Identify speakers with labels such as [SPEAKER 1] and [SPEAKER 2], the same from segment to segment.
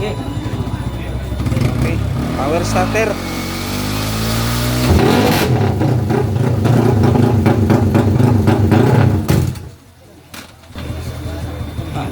[SPEAKER 1] Okay.
[SPEAKER 2] Okay. Power starter. Ah,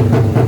[SPEAKER 2] Thank you.